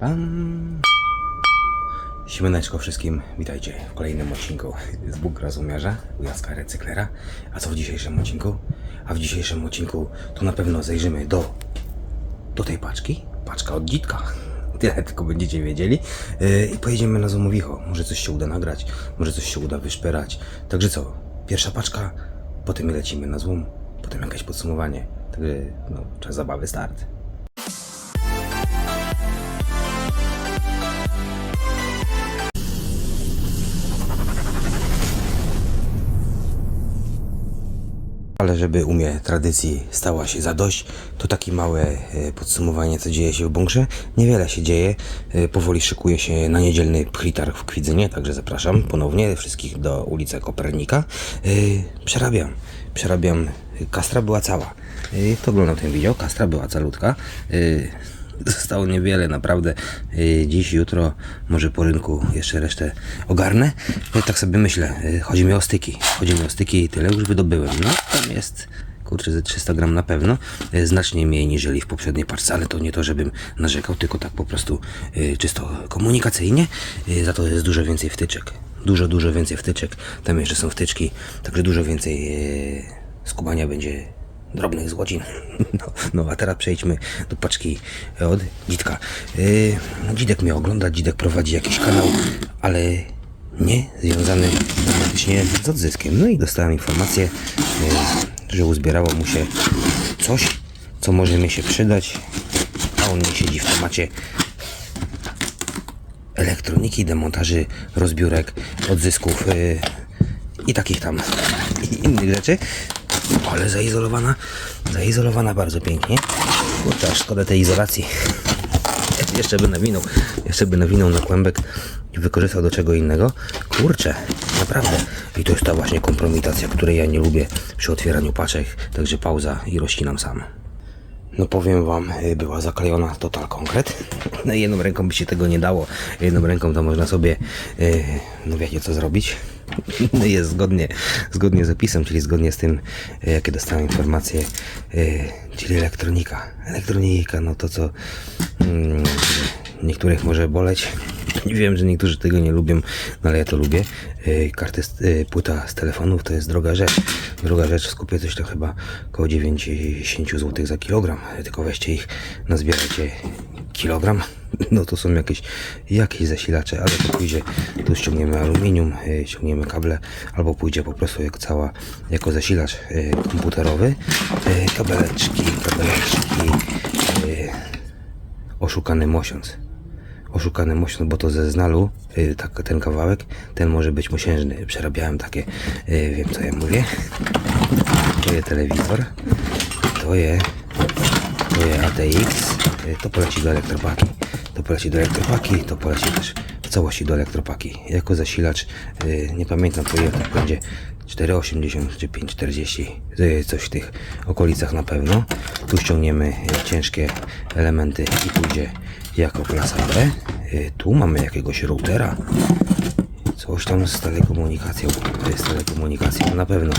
Pam. Siemaneczko wszystkim, witajcie w kolejnym odcinku z Bóg Rozumiarza, u Jacka Recyklera. A co w dzisiejszym odcinku? A w dzisiejszym odcinku to na pewno zajrzymy do, do tej paczki, paczka od dzitka. Tyle tylko będziecie wiedzieli. Yy, I pojedziemy na Zomowicho. Może coś się uda nagrać, może coś się uda wyszperać. Także co, pierwsza paczka, potem lecimy na Zoom, potem jakieś podsumowanie. Także no, czas zabawy start. Ale żeby umie tradycji stała się zadość, to takie małe e, podsumowanie, co dzieje się w bunkrze. Niewiele się dzieje. E, Powoli szykuje się na niedzielny pchitarg w Kwidzynie, także zapraszam ponownie wszystkich do ulicy Kopernika. E, Przerabiam, przerabiam. Kastra była cała. To oglądam ten wideo, kastra była calutka. Zostało niewiele, naprawdę. Yy, Dziś, jutro, może po rynku jeszcze resztę ogarnę. Ja tak sobie myślę, yy, chodzi mi o styki. Chodzi mi o styki i tyle już wydobyłem. No, tam jest, kurczę, ze 300 gram na pewno. Znacznie mniej niżeli w poprzedniej parce, ale to nie to, żebym narzekał, tylko tak po prostu czysto komunikacyjnie. Za to jest dużo więcej wtyczek. Dużo, dużo więcej wtyczek. Tam jeszcze są wtyczki, także dużo więcej skubania będzie drobnych złocin. No, no a teraz przejdźmy do paczki od Dzitka. Yy, Dzidek mnie ogląda, Dzidek prowadzi jakiś kanał, ale nie związany dramatycznie z odzyskiem. No i dostałem informację, yy, że uzbierało mu się coś, co może mi się przydać, a on nie siedzi w temacie elektroniki, demontaży, rozbiórek, odzysków yy, i takich tam innych rzeczy. Ale zaizolowana, zaizolowana bardzo pięknie. Kurczę, szkoda tej izolacji. Jeszcze by nawinął, jeszcze by nawinął na kłębek i wykorzystał do czego innego. Kurczę, naprawdę. I to jest ta właśnie kompromitacja, której ja nie lubię przy otwieraniu paczek. Także pauza i rozcinam sam. No powiem wam, y, była zaklejona total konkret. No jedną ręką by się tego nie dało. Jedną ręką to można sobie, y, no wiecie co zrobić. Jest zgodnie, zgodnie z opisem, czyli zgodnie z tym, y, jakie dostałem informacje, y, czyli elektronika. Elektronika, no to co mm, niektórych może boleć. Wiem, że niektórzy tego nie lubią, no ale ja to lubię. Y, Karty, płyta z telefonów to jest droga rzecz. Droga rzecz, skupię coś to chyba około 90 zł za kilogram. Tylko weźcie ich, nazbierajcie kilogram. No to są jakieś, jakieś zasilacze, ale to pójdzie, tu ściągniemy aluminium, y, ściągniemy kable, albo pójdzie po prostu jak cała, jako zasilacz y, komputerowy. Y, Kabeleczki, kabeleczki, oszukany mosiąc oszukany mocno, bo to ze znalu, tak, ten kawałek, ten może być mosiężny. Przerabiałem takie, wiem co ja mówię. To jest telewizor, to jest, to jest ATX, to poleci do elektropaki, to poleci do elektropaki, to poleci też w całości do elektropaki. Jako zasilacz, y, nie pamiętam po ile to będzie, 4,80 czy 5,40, y, coś w tych okolicach na pewno. Tu ściągniemy y, ciężkie elementy i pójdzie jako klasa B. Tu mamy jakiegoś routera. Coś tam z telekomunikacją. Z telekomunikacją na pewno.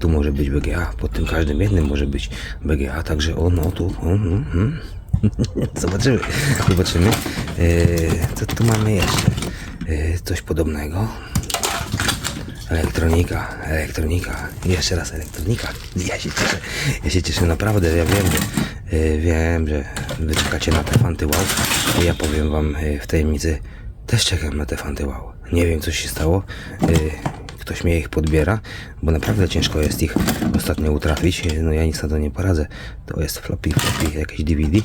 Tu może być BGA. Pod tym każdym jednym może być BGA. Także o no tu. O, mm, mm. Zobaczymy. Zobaczymy. Y, Co tu mamy jeszcze? Y, Coś podobnego. Elektronika, elektronika, jeszcze raz elektronika. Ja się cieszę, ja się cieszę naprawdę, ja wiem, że, y, wiem, że wy czekacie na te fanty wow. Ja powiem wam w tajemnicy, też czekam na te fanty wow. Nie wiem co się stało, ktoś mnie ich podbiera, bo naprawdę ciężko jest ich ostatnio utrafić. No ja nic na to nie poradzę. To jest floppy, floppy, jakieś DVD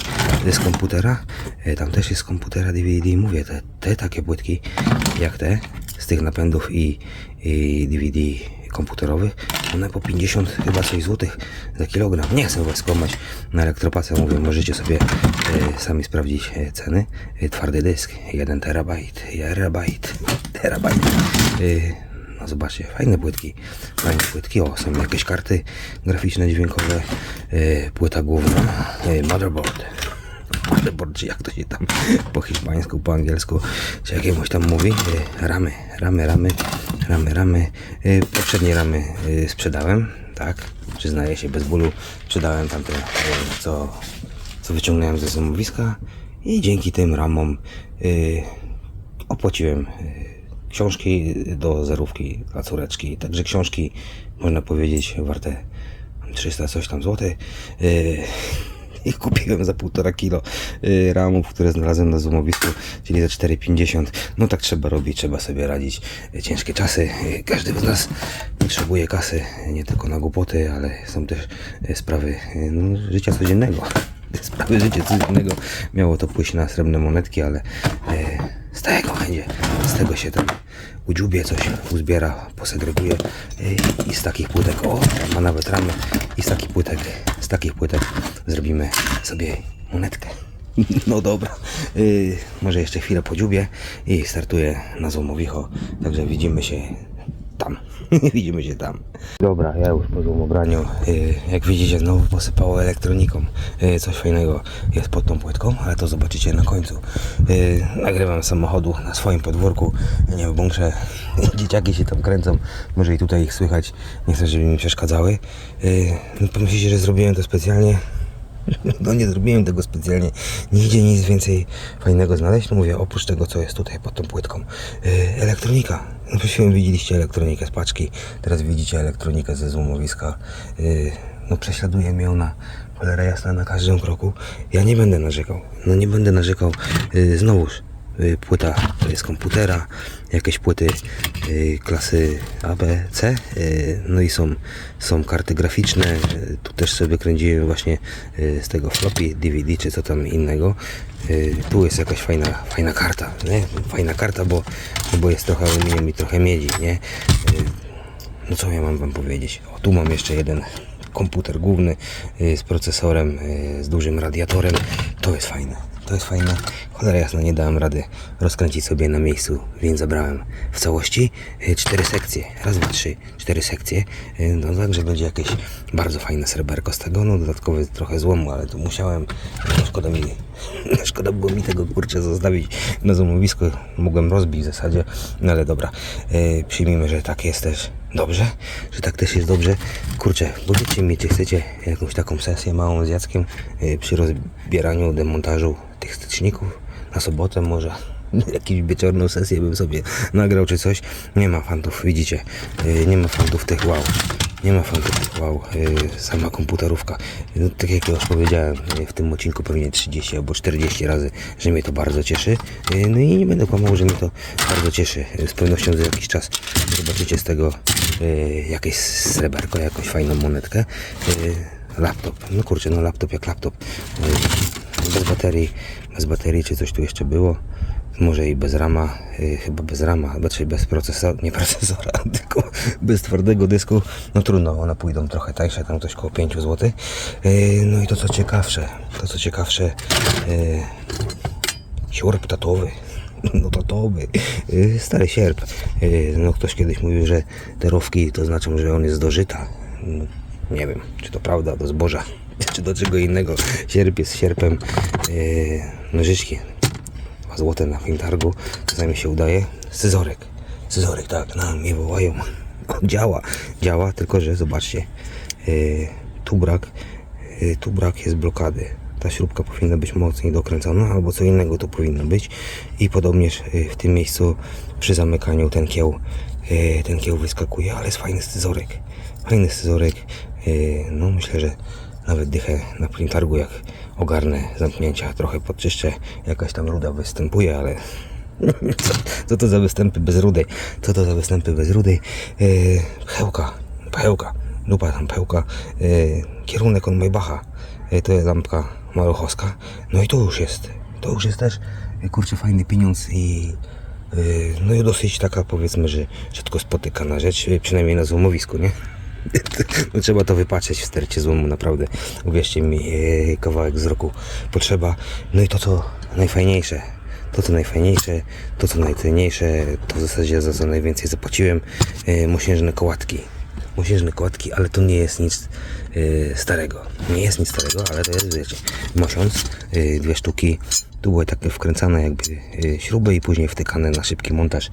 z komputera. Y, Tam też jest komputera DVD. Mówię, te, te takie płytki jak te z tych napędów i, i DVD komputerowych, one po 50 chyba coś złotych za kilogram. Nie chcę was skłamać na elektropace, mówię, możecie sobie e, sami sprawdzić e, ceny. E, twardy dysk, 1 terabajt, terabajt, terabajt. E, no zobaczcie, fajne płytki, fajne płytki, o, są jakieś karty graficzne, dźwiękowe, e, płyta główna, e, motherboard, motherboard, czy jak to się tam po hiszpańsku, po angielsku, czy jakiemuś tam mówi, E, ramy, ramy, ramy, ramy, ramy, E, poprzednie ramy e, sprzedałem, tak, przyznaję się bez bólu, sprzedałem tamte, e, co, co wyciągnąłem ze zamówiska i dzięki tym ramom y, opłaciłem y, książki do zerówki dla córeczki. Także książki, można powiedzieć, warte 300 coś tam złotych. Y, I kupiłem za półtora kilo y, ramów, które znalazłem na złomowisku, czyli za 4,50. No tak trzeba robić, trzeba sobie radzić. Ciężkie czasy, y, każdy z nas potrzebuje kasy, nie tylko na głupoty, ale są też sprawy no, życia codziennego. Sprawy życia codziennego miało to pójść na srebrne monetki, ale z tego będzie, z tego się tam udziubie coś uzbiera, posegreguje y, i z takich płytek, o, ma nawet ramy, i z takich płytek, z takich płytek zrobimy sobie monetkę. No dobra, y, może jeszcze chwilę podziubię i startuję na złomowicho, także widzimy się tam. widzimy się tam. Dobra, ja już po złomobraniu, y, jak widzicie znowu posypało elektroniką. Y, coś fajnego jest pod tą płytką, ale to zobaczycie na końcu. Y, nagrywam samochodu na swoim podwórku, nie w bunkrze. Dzieciaki się tam kręcą, może i tutaj ich słychać. Nie chcę, żeby mi przeszkadzały. No pomyślicie, że zrobiłem to specjalnie. No nie zrobiłem tego specjalnie. Nie idzie nic więcej fajnego znaleźć. No mówię, oprócz tego, co jest tutaj pod tą płytką. Elektronika. No przed chwilą widzieliście elektronikę z paczki. Teraz widzicie elektronikę ze złomowiska. Yy, no prześladuje mnie ona cholera jasna na każdym kroku. Ja nie będę narzekał. No nie będę narzekał. Yy, znowuż y, płyta z komputera, jakieś płyty y, klasy A, B, C, y, no i są, są karty graficzne, y, tu też sobie kręciłem właśnie y, z tego floppy, DVD czy co tam innego. Y, Tu jest jakaś fajna, fajna karta, nie? Fajna karta, bo, bo jest trochę aluminium i trochę miedzi, nie? Y, no co ja mam wam powiedzieć? O, tu mam jeszcze jeden komputer główny y, z procesorem, y, z dużym radiatorem. To jest fajne. To jest fajne. Cholera jasna, nie dałem rady rozkręcić sobie na miejscu, więc zabrałem w całości y, cztery sekcje. Raz, dwa, trzy, cztery sekcje. Y, No także będzie jakieś bardzo fajne sreberko z tego. No dodatkowy trochę złomu, ale to musiałem. No, szkoda mi, szkoda było mi tego kurczę zostawić na złomowisku. Mogłem rozbić w zasadzie, no ale dobra. Y, Przyjmijmy, że tak jest też dobrze, że tak też jest dobrze. Kurczę, powiedzcie mi, czy chcecie jakąś taką sesję małą z Jackiem y, przy rozbieraniu, demontażu tych styczników na sobotę może. Jakąś wieczorną sesję bym sobie nagrał czy coś. Nie ma fantów, widzicie. y, Nie ma fantów tych wow. Nie ma fantów wow. y, Sama komputerówka. No, tak jak już powiedziałem, y, w tym odcinku pewnie 30 albo 40 razy, że mnie to bardzo cieszy. No i nie będę kłamał, że mnie to bardzo cieszy. Z pewnością za jakiś czas zobaczycie z tego jakieś sreberko, jakąś fajną monetkę. Laptop. No kurczę, no laptop jak laptop. Y, Bez baterii, bez baterii, czy coś tu jeszcze było. Może i bez rama, y, chyba bez rama, raczej bez procesora, nie procesora, tylko bez twardego dysku. No trudno, one pójdą trochę tańsze, tam coś koło 5 zł. Y, no i to co ciekawsze, to co ciekawsze, y, Sierp tatowy. No tatowy. Yy, Stary sierp. Yy, No ktoś kiedyś mówił, że te rowki to znaczą, że on jest do żyta. No, Nie wiem, czy to prawda, do zboża, czy do czego innego. Sierp jest sierpem. Yy, Nożyczki. Dwa złote na targu. Czasami się udaje. Scyzorek. Scyzorek, tak, na mnie wołają. Działa, działa, tylko że zobaczcie. Yy, tu brak, yy, tu brak jest blokady ta śrubka powinna być mocniej dokręcona, albo co innego to powinno być. I podobnież w tym miejscu przy zamykaniu ten kieł, ten kieł wyskakuje, ale jest fajny scyzorek. Fajny scyzorek. No myślę, że nawet dychę na printargu jak ogarnę zamknięcia, trochę podczyszczę, jakaś tam ruda występuje, ale co, co to za występy bez rudy? Co to za występy bez rudy? Yy, pchełka, pchełka, lupa tam pchełka, yy, kierunek od Maybacha, yy, to jest lampka maluchowska. No i to już jest, to już jest też, kurczę, fajny pieniądz i no i dosyć taka powiedzmy, że rzadko spotykana rzecz, przynajmniej na złomowisku, nie? No, trzeba to wypatrzeć w stercie złomu, naprawdę. Uwierzcie mi, yy, kawałek wzroku potrzeba. No i to, co najfajniejsze, to co najfajniejsze, to co najcenniejsze, to w zasadzie za co najwięcej zapłaciłem, yy, mosiężne kołatki. Mosiężne kołatki, ale to nie jest nic yy, starego. Nie jest nic starego, ale to jest, wiecie, mosiąc, dwie sztuki. Tu były takie wkręcane jakby śruby i później wtykane na szybki montaż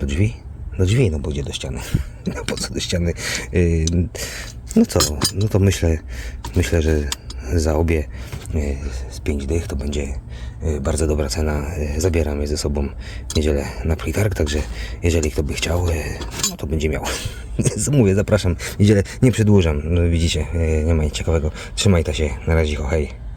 do drzwi. Do drzwi, no bo gdzie do ściany? No po co do ściany? Yy, no co, no to myślę, myślę, że za obie y, z 5 dych to będzie y, bardzo dobra cena. Y, Zabieram je ze sobą w niedzielę na plitarg, także jeżeli kto by chciał, y, no to będzie miał. Mówię, zapraszam. Niedzielę nie przedłużam. No, widzicie, y, nie ma nic ciekawego. Trzymaj ta się. Na razie, hej.